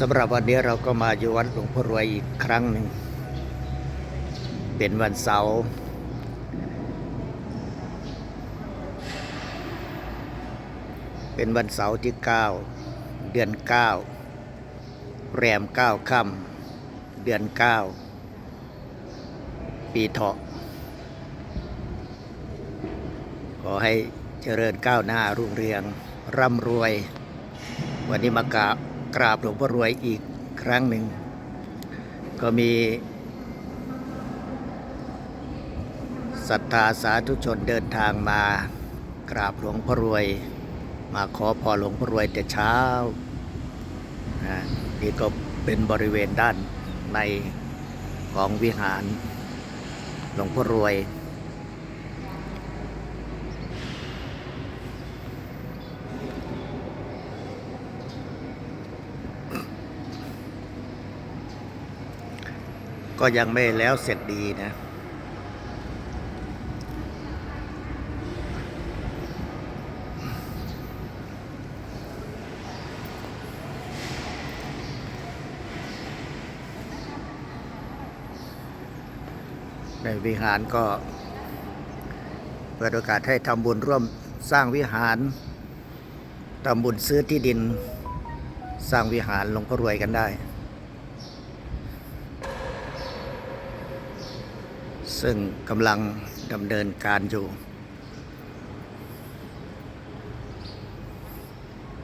สำหรับวันนี้เราก็มาอยู่วัดหลวงพ่อรวยอีกครั้งหนึ่ง เป็นวันเสาร์เป็นวันเสาร์ที่ 9 เดือน 9 แรม 9ค่ำเดือน 9 ปีเถาะขอให้เจริญก้าวหน้ารุ่งเรืองร่ำรวย วันนี้มากราบ กราบหลวงพ่อรวยอีกครั้งหนึ่ง ก็มีศรัทธาสาธุชนเดินทางมากราบหลวงพ่อรวย มาขอพรหลวงพ่อรวยแต่เช้านะนี่ก็เป็นบริเวณด้านในของวิหารหลวงพ่อรวย ก็ยังไม่แล้วเสร็จดีนะ ในวิหารก็ เปิดโอกาสให้ทำบุญร่วมสร้างวิหารทำบุญซื้อที่ดิน สร้างวิหารหลวงพ่อรวยกันได้ ซึ่งกำลังดำเนินการอยู่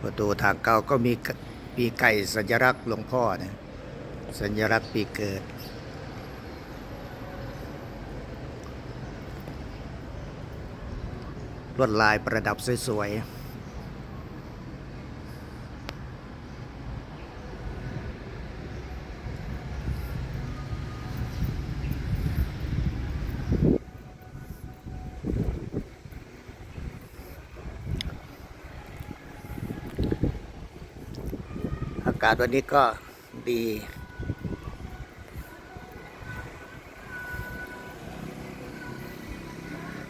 ประตูทางเก่าก็มีปีไก่สัญลักษณ์หลวงพ่อเนี่ยสัญลักษณ์ปีเกิด ลวดลายประดับสวยๆากาศวันนี้ก็ดี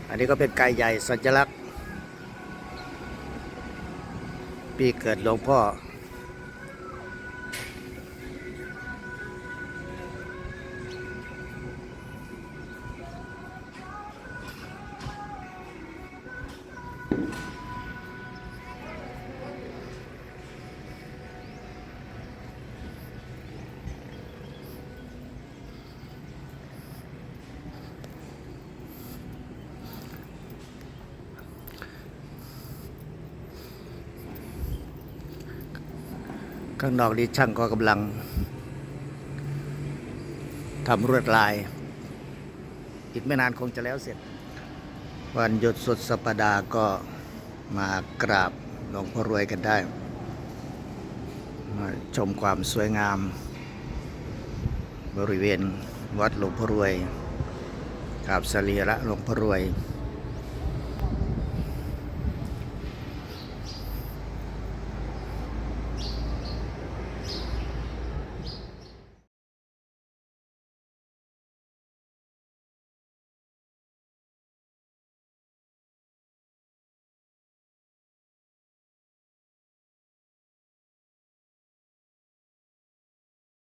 อันนี้ก็เป็นไก่ใหญ่สัญลักษณ์ ปีเกิดหลวงพ่อ ข้างนอกนี้ช่างก็กำลังทำรวดลาย อีกไม่นานคงจะแล้วเสร็จ วันหยุดสุดสัปดาห์ก็มากราบหลวงพ่อรวยกันได้ มาชมความสวยงาม บริเวณวัดหลวงพ่อรวยกราบสรีระหลวงพ่อรวย